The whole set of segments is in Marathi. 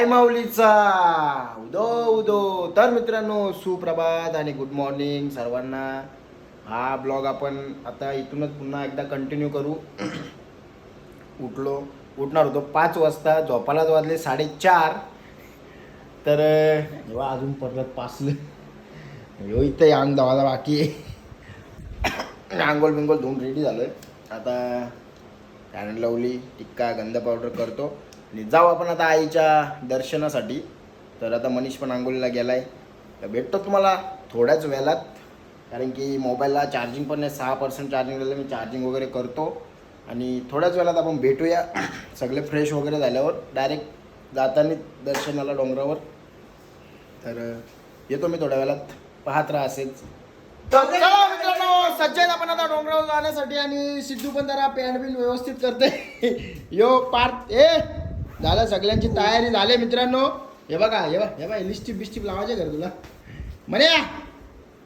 आय माऊलीचा. उदो उदो. तर मित्रांनो सुप्रभात आणि गुड मॉर्निंग सर्वांना. हा ब्लॉग आपण आता इथूनच पुन्हा एकदा कंटिन्यू करू. उठलो. उठणार होतो पाच वाजता. झोपालाच वाजले साडेचार. तर जेव्हा अजून परत पाचलं. ह्यो इथं अंग धावायला बाकी आहे. आंघोळ बिंगोळ धुवून रेडी झालोय. आता फॅन लावली टिक्का गंध पावडर करतो. आणि जाऊ आपण आता आईच्या दर्शनासाठी. तर आता मनीष पण आंघोळीला गेलाय. तर भेटतो तुम्हाला थोड्याच वेळात. कारण की मोबाईलला चार्जिंग पण नाही सहा पर्सेंट चार्जिंग राहिलं मी चार्जिंग वगैरे करतो. आणि थोड्याच वेळात आपण भेटूया. सगळे फ्रेश वगैरे झाल्यावर डायरेक्ट जाताना दर्शनाला डोंगरावर. तर येतो मी थोड्या वेळात. पाहत राहा असेच. तर मित्रांनो आपण आता डोंगरावर जाण्यासाठी आणि सिद्धू पण जरा पॅन बिल व्यवस्थित करते यो पार्थ ए! झालं सगळ्यांची तयारी झाली मित्रांनो. हे बघा हे बघा हे बघा लिस्टिप बिस्टिप लावायचे घर तुला? म्हणे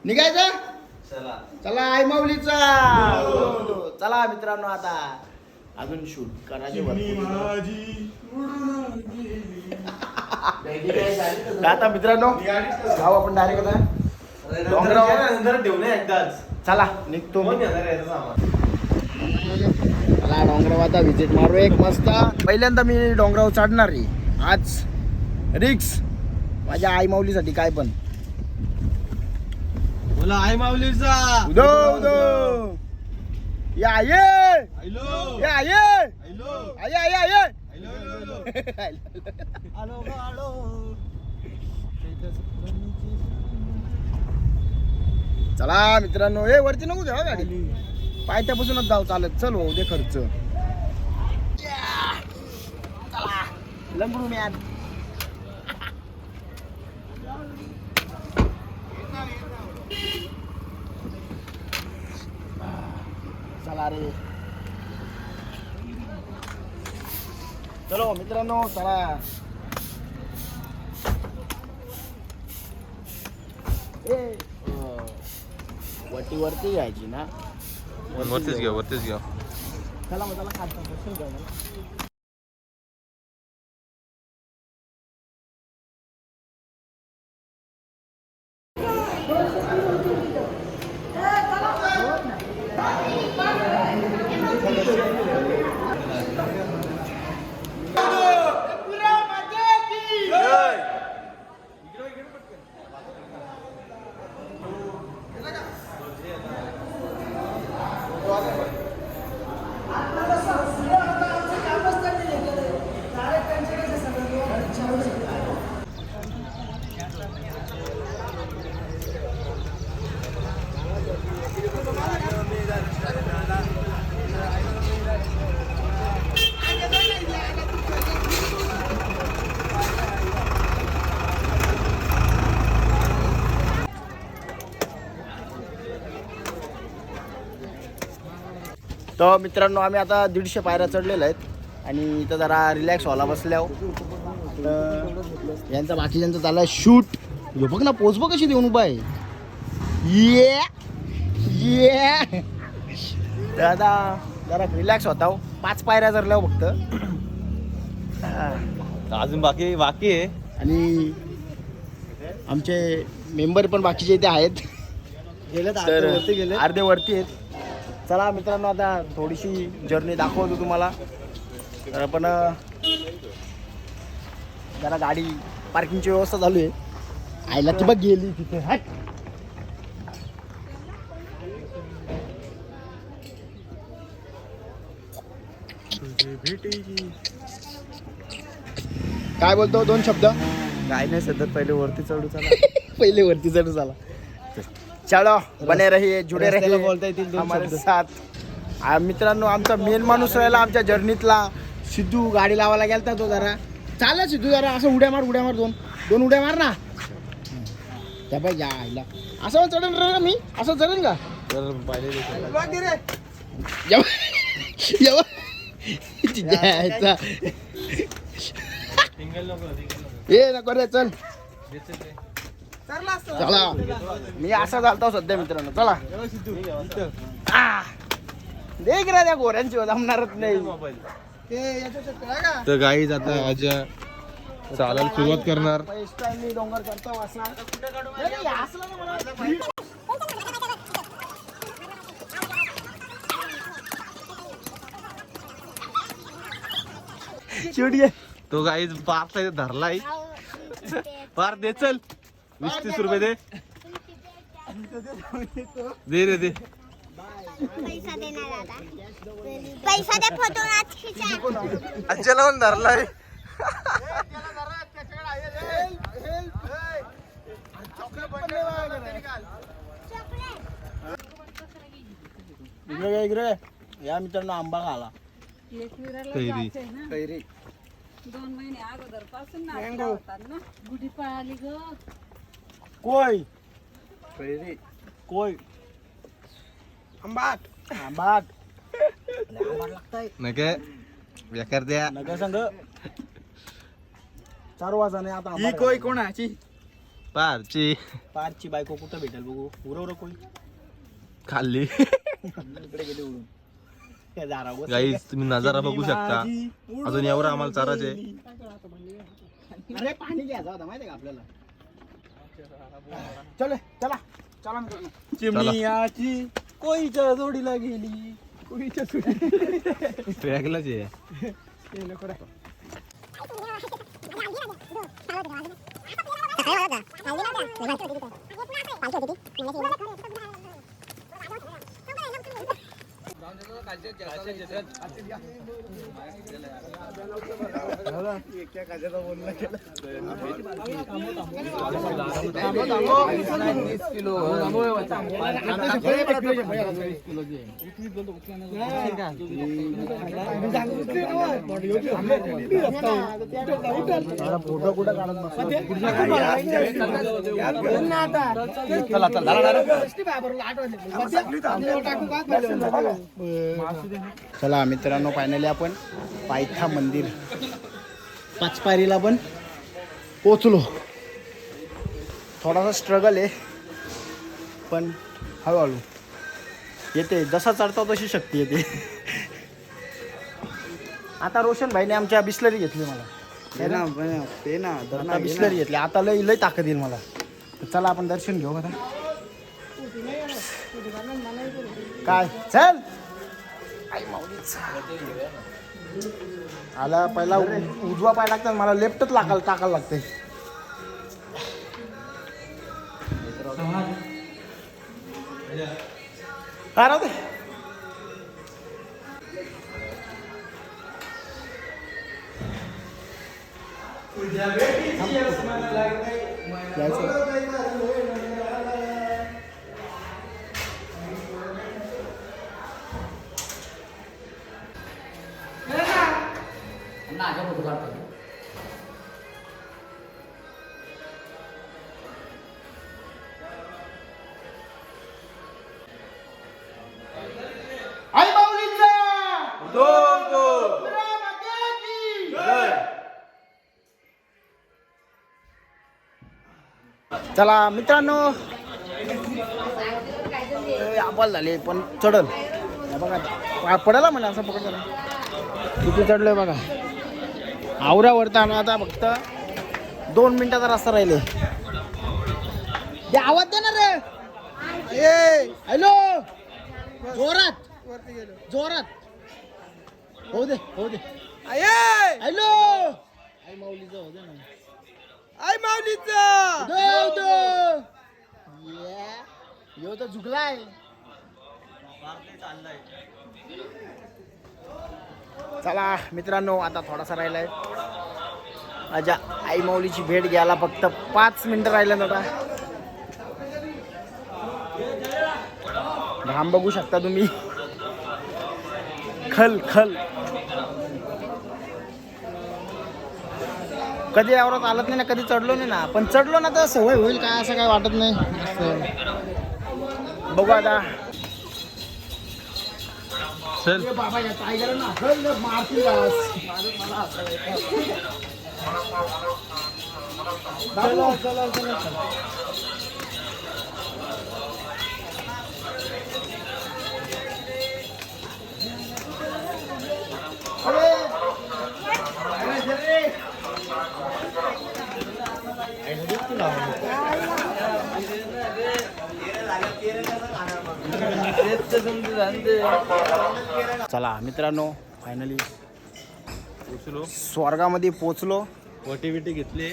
निघायचं? चला. चला आई माऊलीचा. चला मित्रांनो आता. अजून शूट करायचे आता मित्रांनो? जाऊ आपण डायरेक्ट आता. डोंगरावर. नंतर ठेवू ना एकदाच. चला निघतो कोण डोंगरावर आता व्हिजिट मारू एक मस्त. पहिल्यांदा मी डोंगरावर चढणार रे आज रिक्स. माझ्या आई माऊलीसाठी काय पण. बोला आई माऊलीचा. उदो उदो. या ये. हॅलो या आये आये आये. हॅलो हॅलो चला मित्रांनो ए वरती नको द्या गाडी. पायथ्यापासूनच जाऊ चालत. चल भाऊ दे खर्च. चला मॅन चला रे. चलो मित्रांनो चला. ए. अं, वरती ना? वरतीच घ्या वरतीच घ्या चला मग त्याला खात तर मित्रांनो आम्ही आता दीडशे पायऱ्या चढलेल्या आहेत आणि इथं जरा रिलॅक्स व्हायला बसल्यावर तर यांचा बाकीच्यांचा चाललाय शूट. हे बघ ना पोच बघ कशी देऊन उभा आहे. ये ये. आता जरा रिलॅक्स होता हो. पाच पायऱ्या हो फक्त. अजून बाकी बाकी आहे. आणि आमचे मेंबर पण बाकीचे इथे आहेत. तर अर्धे वरती आहेत. चला मित्रांनो आता थोडीशी जर्नी दाखवतो तुम्हाला. तर आपण जरा गाडी पार्किंगची व्यवस्था चालू आहे. आईला ती बघ गेली तिथे हट. काय बोलतो दोन शब्द? काय नाही सध्या पहिले वरती चढू चला. पहिले वरती चढू झाला चलो बने रहिए जुडे रहिए बोलता येतील दोन हमारे. साथ. आ, मित्रांनो आमचा मेन माणूस राहिला आमच्या जर्नीतला सिद्धू गाडी लावायला गेलता तो जरा. चालेल सिद्धू जरा असं उड्या मार उड्या मार दोन. दोन उड्या मार ना. त्या बाई या आईला. असं चढेल रे मी? असं चढेल का? ये नको रे चल. चला मी असा चालतो सध्या मित्रांनो. चला. आ. देख रे त्या गोऱ्यांची जमणारच नाही. तर गाई जाता आजा चालायला सुरुवात करणार. फर्स्ट टाइम मी डोंगर करतो असलं ना. तो काही पार्टला धरलाय. पार दे चल. वीस तीस रुपये दे दे रे दे पैसा द्या फोटो आज खिचा आज्याला पण धरलाय इकडे ये, इकडे ये. या मित्रांनो आंबा खाला कैरी कैरी दोन महिने अगोदरपासून गुढी पळाली ग कोय कैरी कोय आंबाट. आंबाट। लय आंबाट लागताय नके बेकार द्या. नका सांग. चार वाजा नाही आता ही कोय कोणाची? पारची. पारची बायको कुठं भेटेल बघू? उरव कोय खाल्ली. इकडे गेली उडून. त्या दारावर गाईस तुम्ही नजारा बघू शकता. अजून एवढं आम्हाला चारायचं आहे अरे पाणी घ्यायचं होता माहिती का आपल्याला? चल चला. चला. चिमणीयाची कोईच्या जोडीला गेली. कोईच्या जोडीला वेगळंच आहे. फोटो कुठं काढत चला. चला मित्रांनो फायनली आपण पायथा मंदिर. पाच पायरीला पण पोचलो. थोडासा स्ट्रगल आहे पण हळूहळू. येते जसा चढतो तशी शक्ती येते. आता रोशन भाईने आमच्या बिस्लरी घेतली मला. ते ना ते ना आता बिस्लरी घेतली. आता लय लय ताकद येईल मला. चला आपण दर्शन घेऊ आता काय? चल! आई माऊलीच. आला पहिला उजवा पाय लागतात मला लेफ्टच लागायला टाकायला लागते हा राहू चला मित्रांनो. आबाल झाले पण चढल. बघा पा- पडायला म्हणा असं पकडलं किती चढलोय बघा. आवऱ्यावरती आलो आता फक्त दोन मिनिटाचा रस्ता राहिले. ते आवाज दे ना रे. ए हॅलो. जोरात. जोरात. हो दे हो दे. हॅलो. आई माऊलीचं हो दे ना. आई माऊलीचा! दो दो यो तर झुकलाय. चला मित्रांनो आता थोडासा राहिलाय. माझ्या आई माऊलीची भेट घ्यायला फक्त पाच मिनिटं राहिलं आता. घाम बघू शकता तुम्ही. खल खल. कधी यावर चालत नाही ना कधी चढलो नाही ना. पण चढलो ना तर सवय होईल काय असं काय वाटत नाही. असं. बघू आता. चल. बाबा या टायगर ना मारतील चला चला चला अरे अरे चला मित्रांनो फायनली उचलो स्वर्गामध्ये पोचलो. वटी बिटी घेतली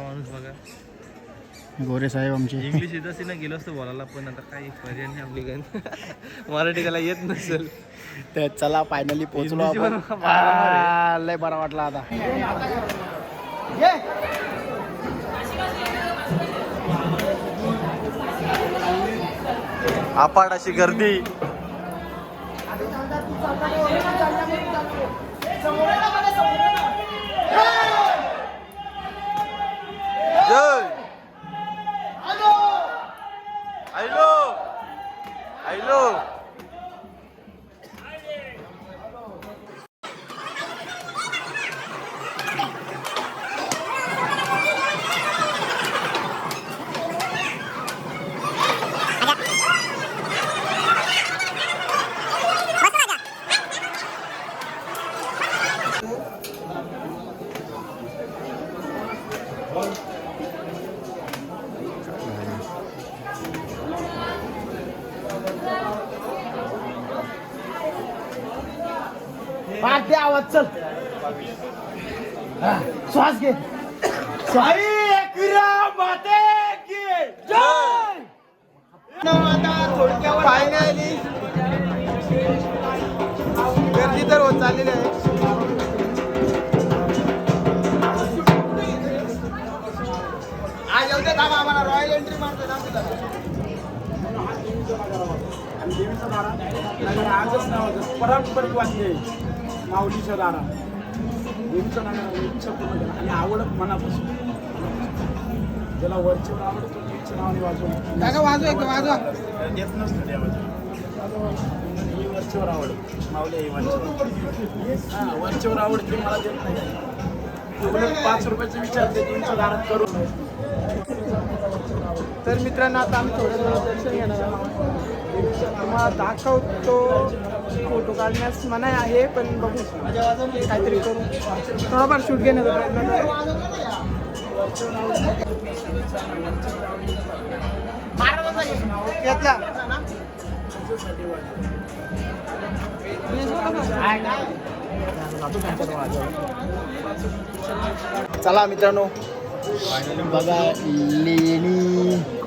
माणूस बघा. गोरे साहेब आमचे. इंग्लिश येत असेल ना गेलो असतो बोलायला पण आता काही पर्याय नाही आपली गण मराठी त्याला येत नसेल. तर चला फायनली हिंदीची आपण. लय बरा वाटला आता. अपाट अशी गर्दी. जय आयलो आयलो दे आवाज चल. हा, श्वास घे. साई माते की जय! आता थोडक्यावर फायनली गर्दी तर होत चाललेली आहे. आज येऊ दे थांबा आम्हाला रॉयल एंट्री मारतो ना तिला. आणि देवीचं नगर आजच नावाचं परंपरिक वाद्य माऊलीच्या दारा. देवीचं नगर इच्छा पूर्ण केला आणि आवड मनापासून. ज्याला वरचेवर आवडतो देवीच्या नावाने वाजवून काका वाजवा एक वाजवा. देत नसतं देवाच्या ही वरचेवर आवड माऊली आहे वरचेवर. हां वरचेवर आवडते मला देत नाही. उलट पाच रुपयाचे विचार ते तुमच्या दारात करून तर मित्रांनो आता आम्ही थोडं थोडं दर्शन घेणार आहोत. तुम्हाला दाखवतो. फोटो काढण्यास मनाई आहे पण बघू. काहीतरी करू. थोडाफार शूट घेण्याचा प्रयत्न करू. घेतला चला मित्रांनो. बघा लेणी.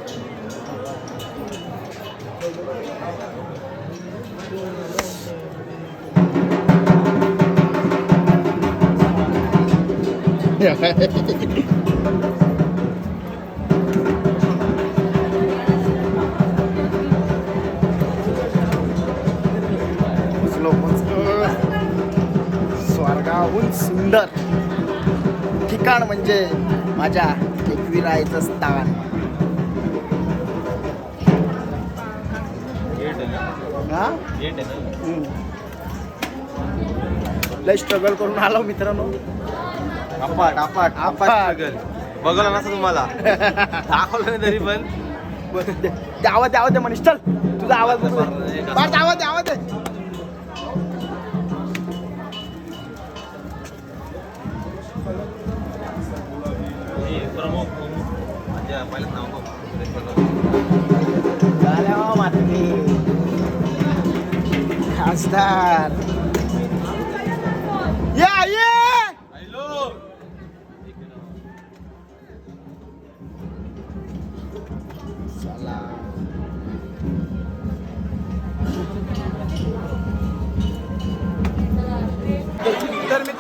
स्वर्गाहून सुंदर. ठिकाण म्हणजे माझ्या एकविरायचं स्थान. लय स्ट्रगल करून आलो मित्रांनो. अपाट अपाट अपाट. बघलं नसतं तुम्हाला. दाखवलं नाही तरी पण. आवाज दे आवाज दे मनीष चल. तुझा आवाज आवाज दे आवाज दे. हे प्रमुख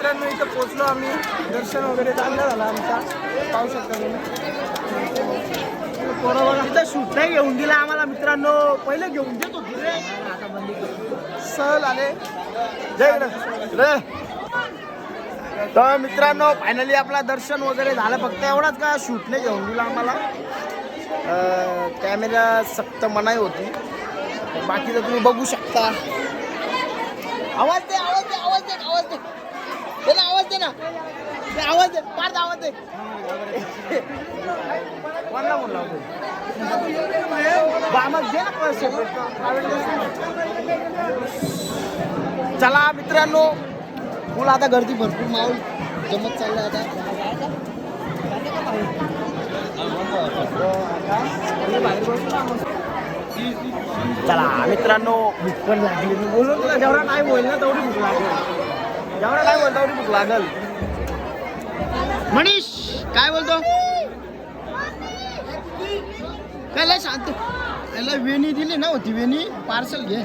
मित्रांनो इथं पोचलो आम्ही. दर्शन वगैरे चांगलं झालं आमचा. पाहू शकता तुम्ही. बरोबर इथं शूट नाही घेऊन दिला आम्हाला मित्रांनो. पहिले घेऊन देतो सहल आले. जय तर मित्रांनो फायनली आपला दर्शन वगैरे झालं. फक्त एवढाच का शूट नाही घेऊन दिला आम्हाला. कॅमेरा सक्त मनाई होती. बाकीचं तुम्ही बघू शकता. आवाज दे आवाज दे आवाज दे आवाज दे. दे ना. आवाज दे ना आवाज दे. फार आवाज दे मग दे ना पैसे. चला मित्रांनो फुल आता गर्दी भरपूर माहोल जमत चाललं आता. चला मित्रांनो भूक पण लागली. बोलून तुला जेवढा काय बोल ना तेवढी भूक लागली. जेवढा काय बोलतो? भूक लागल. मनीष काय बोलतो? काय लय शांत? त्याला वेणी दिली ना होती वेणी? पार्सल घे.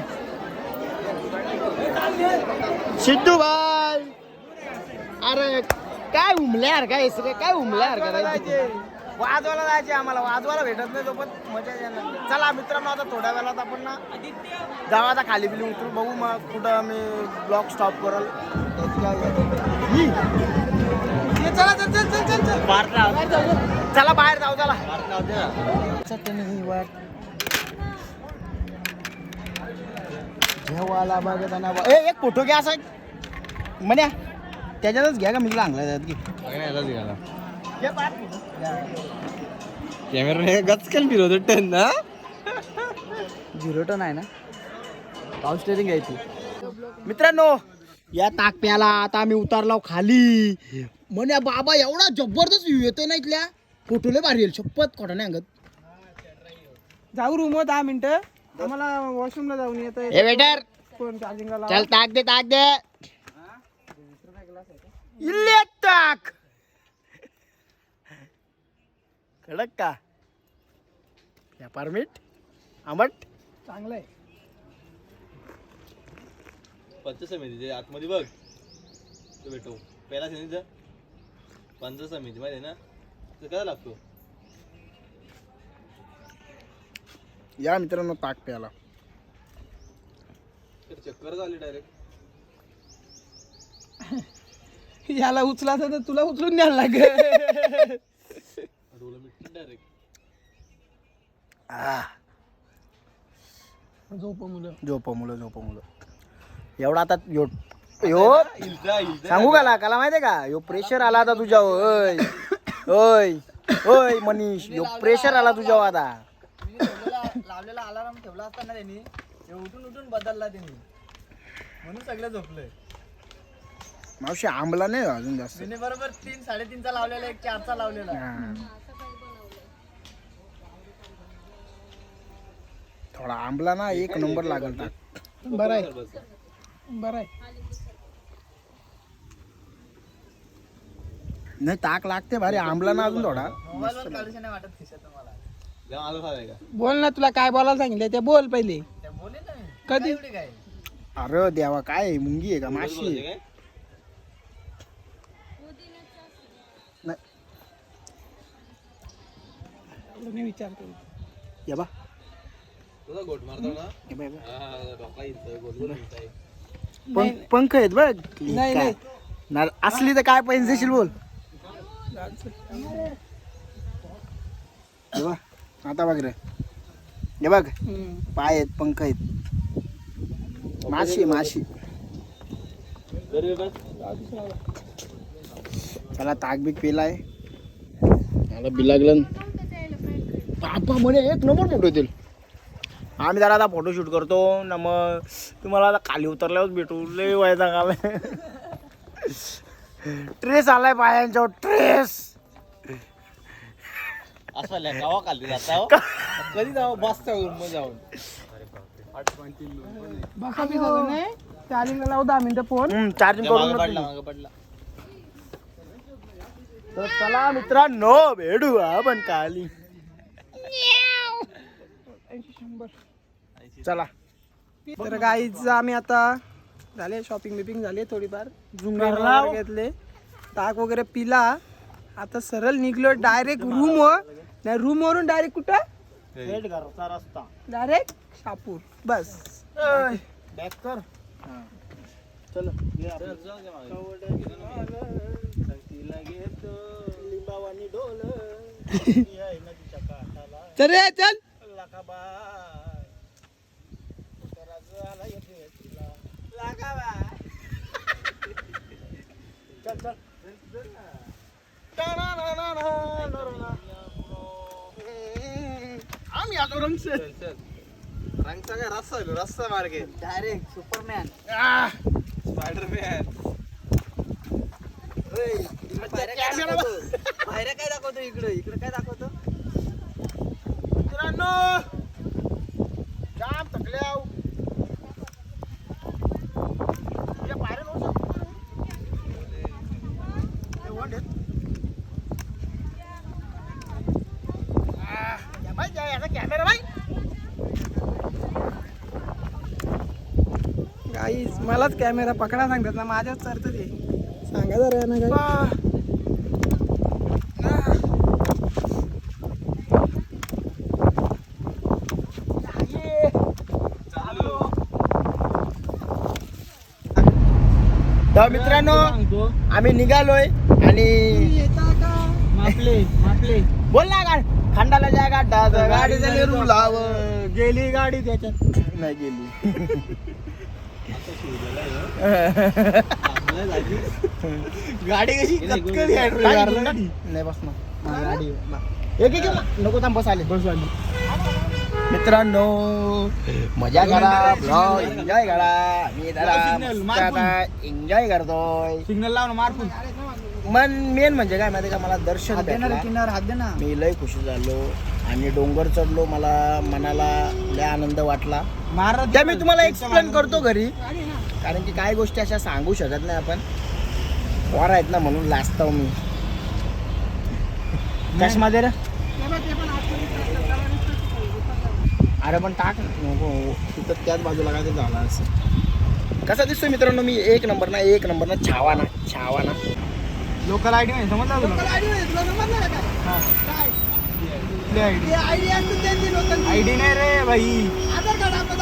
सिद्धू भाई. अरे काय उमल्या यार काय सगळं काय उमल्या यार करायचे वाजवायला जायचे आम्हाला. वाजवायला भेटत नाही तो पण. मजा येणार. चला मित्रांनो आता थोड्या वेळात आपण ना जाऊ आता खाली बिली उतरू. बघू मग कुठं मी ब्लॉग स्टॉप करल. ही. ये चला चल चल चल चल चल. बाहेर जाऊ. चला बाहेर जाऊ चला. चटणी वाट जेवायला बघताना बघ- ए एक फोटो घ्या असा म्हण्या त्याच्यातच घ्या का? मी आणला त्यात photo. कॅमेरा गचकन फिरवतो टन ना? झिरो टन आहे ना? पाऊस स्टेरिंग घ्यायची मित्रांनो या ताक प्याला आता आम्ही उतारलो खाली. म्हणे बाबा एवढा जबरदस्त व्ह्यू येतोय ना इथल्या. फोटो लय भारी येईल शपथ खोटा नाही अंगत जाऊ रूम दहा मिनिटं. आम्हाला वॉशरूमला जाऊन येतं ए वेटर चार्जिंगला चल ताक दे ताक दे. इल्ले ताक! कडक का या परमिट आंबट चांगलं आहे. पंचसमिती आतमध्ये बघ. तो भेटू. पहिला समितीचा पंचसमिती माहिती आहे ना? तर काय लागतो? या मित्रांनो ताक प्याला तर चक्कर झाली डायरेक्ट याला उचला तर तुला उचलून न्यायला लागेल डोलं मिटलं डायरेक्ट झोप मुलं. झोप मुलं झोप मुलं. एवढा आता यो यो सांगू का काला माहितीये का? यो प्रेशर आला आता तुझ्यावर. ओय. ओय. ओय मनीष. यो प्रेशर आला तुझ्यावर आता. लावलेला अलाराम ठेवला असताना त्यांनी उठून उठून बदलला त्यांनी. म्हणून सगळे झोपले. मावशी आंबला नाही अजून जास्त. बरोबर तीन साडेतीनचा लावलेला एक चारचा लावलेला. थोडा आंबला ना एक नंबर लागल ताक बरं आहे. बरं आहे. नाही ताक लागते भारी आंबला ना अजून थोडा. जेव्हा आलं खावाय का बोल ना तुला काय बोलायला सांगितलं ते बोल पहिले. कधी? अरे देवा काय आहे? मुंगी आहे का? माशी आहे? काय नाही. मी विचारतो. ये बा. तुझा गोट मारतो ना? बा, बा. हा, डोका. पंख पंख आहेत बघ. नाही, काय? ना- असली तर काय पैसे देशील बोल. हे बघ आता बघ रे. हे बघ. पाय आहेत पंख आहेत. माशी माशी. बरं, त्याला ताक बीक पिलाय. त्याला बिलागलं बापा म्हणे एक नंबर फोटो येतील. आम्ही जरा आता फोटोशूट करतो. ना मग तुम्हाला आता खाली उतरल्यावर भेटू. लय व्हायचा काल ट्रेस आलाय पायांच्यावर ट्रेस असं लय गावा खाली जाता हो. कधी जाऊन. बसा मी जातो नाही चार्जिंगला लावू दहा मिनिटं फोन चार्जिंग करून मागं पडला मागं पडला. तर चला मित्रांनो भेटू आपण खाली. चला. तर गाईच आम्ही आता झाले शॉपिंग बिपिंग झाली थोडीफार. झुंगर घरला हो. घेतले. ताक वगैरे पिला. आता सरळ निघलो डायरेक्ट रूम वर. नाही रूम वरून डायरेक्ट कुठं? घरचा रस्ता. डायरेक्ट शापूर बस. बॅक कर. चल. लिंबावानी डोल चल चल. चल चल आम्ही आता रंगसे रंगचा काय रस्ता आहे, रस्ता मार्गे डायरेक्ट सुपरमॅन स्पायडरमॅन बाहेर काय दाखवतो? इकडे? इकडे काय दाखवतो? मित्रांनो जाम थकल्या या पायऱ्या नव्हत्या. हे वन आहेत. आह, या बाई, या याचा कॅमेरा बाई मलाच कॅमेरा पकडा सांगतात ना माझ्याच चालतं ते. सांगा जरा ना तर मित्रांनो आम्ही निघालोय आणि मापले मापले. बोल ना गा खंडाला ज्या गाडी. झाली रुलाव गेली गाडी त्याच्यात. नाही गेली. गाडी कशी आहे गाडी. नाही. बस ना. गाडी एक एक एक, नको थांब बस आले. बस आली. मित्रांनो मजा करा ब्लॉग एन्जॉय करा. मी जरा सिग्नल, मार एन्जॉय करतोय. सिग्नल लावून मारपून. मन मेन म्हणजे काय माहिती का मला दर्शन हात देणार भेटलं. किनार हात दे ना. मी लय खुशी झालो आणि डोंगर चढलो मला मनाला लय आनंद वाटला. मार त्या मी तुम्हाला एक्सप्लेन करतो घरी. कारण की काही गोष्टी अशा सांगू शकत नाही आपण. पोर आहेत ना म्हणून लाजतो मी. दे रे? अरे पण टाक नको तिथं त्याच बाजूला काय ते झालं असं कसा दिसतोय मित्रांनो मी? एक नंबर ना एक नंबर ना छावा ना छावा ना. लोकल आयडी नाही समजला तुला? आयडी नाही रे भाई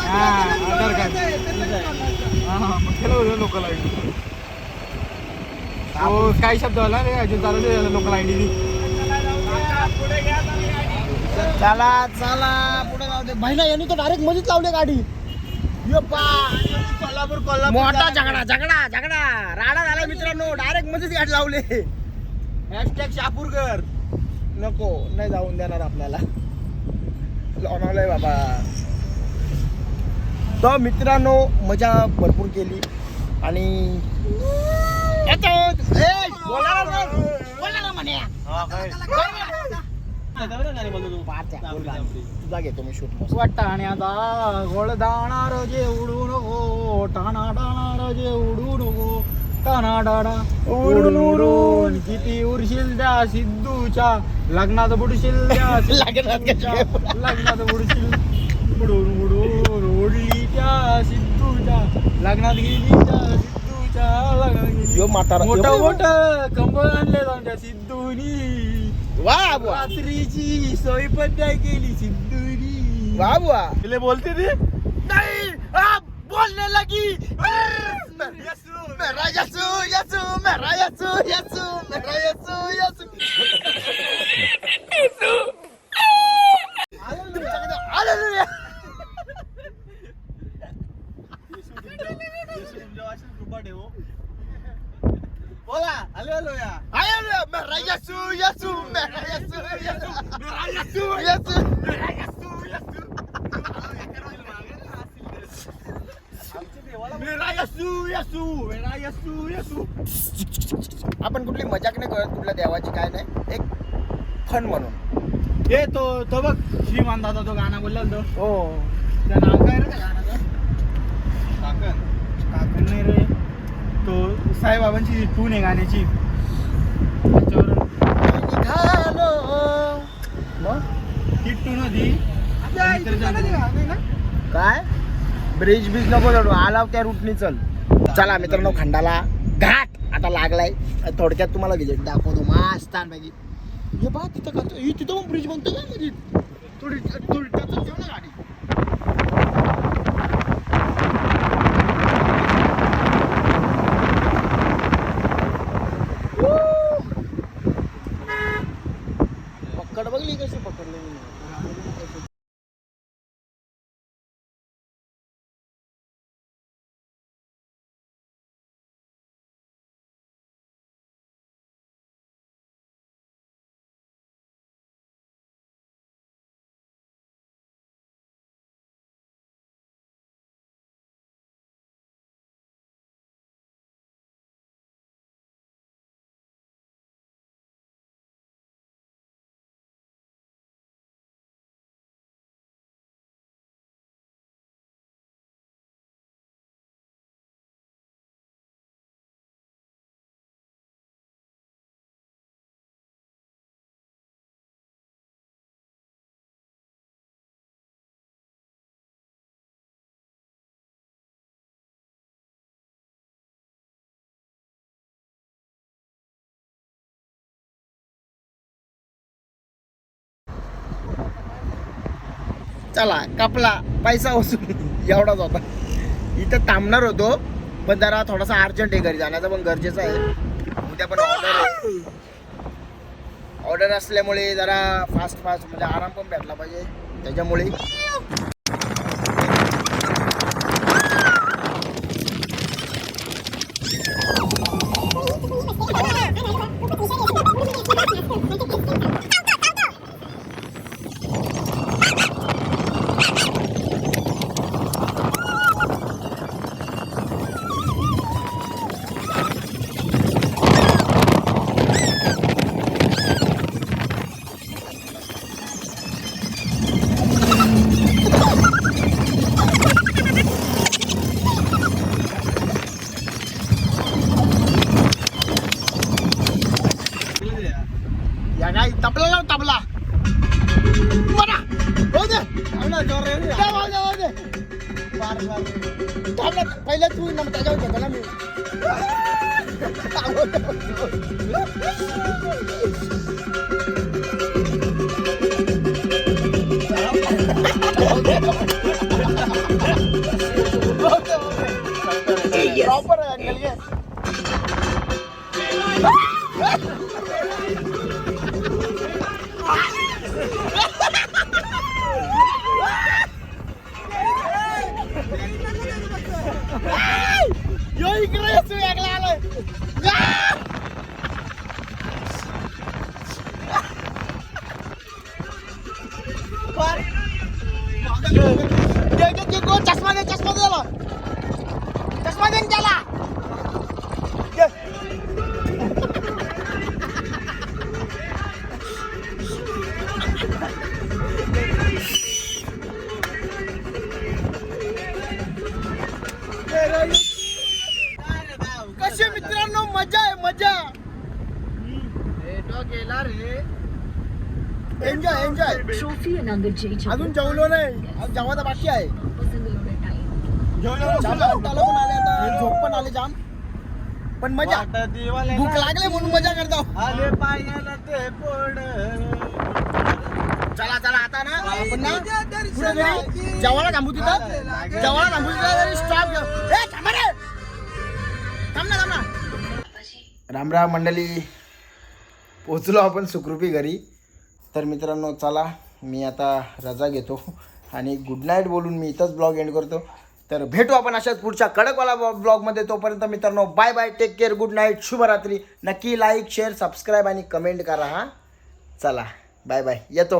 हा आधार कार्ड. हा हा मग लोकल काय शब्द आला रे? अजून चालू झालं लोकल आयडी चला चला पुढे जाऊ दे. महिला यांनी तर डायरेक्ट मध्येच लावली गाडी. ये पा. कोल्हापूर कोल्हापूर मोठा झगडा झगडा झगडा. राडा झाला मित्रांनो. डायरेक्ट मध्येच गाडी लावले. हॅशटॅग शापूरकर. नको नाही जाऊन देणार आपल्याला. लावणारलाय बाबा. तर मित्रांनो मजा भरपूर केली आणि. तुझा घेतो मी शूट वाटाण्याचा गोळ दाणार जे उडू नको टाणा डाणार जे उडू नको टाणा डाडा उडून उडून किती उरशील द्या सिद्धूच्या लग्नात बुडशील द्या लग्नात? लग्नात बुडशील उडून उडून उडली त्या सिद्धूच्या लग्नात गेली त्या सिद्धूच्या लग्नात गेली. यो म्हातारा मोठं मोठं कंबळ आणले आमच्या सिद्धूनी. वा बुवा रात्रीची सोय नाही केली सिद्धुरी वा बुवा तिले बोलते ते? नहीं आप बोलने लगी. मेरा यसू यसू मेरा यसू यसू मेरा यसू यसू हालेलुया. बोला हॅलो हॅलो या हालेलुया. मेरा यसू यसू मेरा यसू यसू मेरा यसू यसू मेरा यसू यसू मेरा यसू यसू मेरा यसू यसू आपण कुठली मजाक नाही करत कुठल्या देवाची काय नाही. एक फन म्हणून. हे तो तो बघ श्रीमान दादा तो गाणं बोलला तो हो. त्या नाव काय रे गाण्याचं? नाही रे तो साईबाबांची टून आहे गाण्याची. त्याच्यावर ती टून होती. काय? ब्रिज बीज नको चढू आला त्या रूटनी चल. चला मित्रांनो खंडाला घाट आता लागलाय. थोडक्यात तुम्हाला विजिट दाखवतो. मस्त हे बा तिथं का हे तिथं ब्रिज बनतो का? म्हणजे थोडी थोडी टचत ठेव ना गाडी. चला कापला पैसा वसूल एवढाच होता. इथं थांबणार होतो पण जरा थोडासा अर्जंट आहे घरी जाण्याचं पण गरजेचं आहे. उद्या पण ऑर्डर ऑर्डर असल्यामुळे जरा फास्ट फास्ट म्हणजे आराम पण भेटला पाहिजे. त्याच्यामुळे 啊！अजून जेवलो नाही. जेवायचं बाकी आहे. झोप पण आले जाम. पण मजा. भूक लागले म्हणून मजा करतो. आले पायाला ते पोड चला चला आता ना. आपण ना जेवायला थांबू तिथं. जेवायला थांबू तिथं. स्टॉप घेऊ ए थांबा रे थांब ना थांब मंडळी. पोचलो आपण सुखरूपी घरी. तर मित्रांनो चला. मी आता रजा घेतो आणि गुड नाईट बोलून मी इथंच ब्लॉग एंड करतो. तर भेटू आपण अशाच पुढच्या कडकवाला ब्लॉगमध्ये तोपर्यंत मित्रांनो bye bye take care good night शुभरात्री. नक्की लाईक शेअर सबस्क्राईब आणि कमेंट करा हां. चला बाय बाय येतो.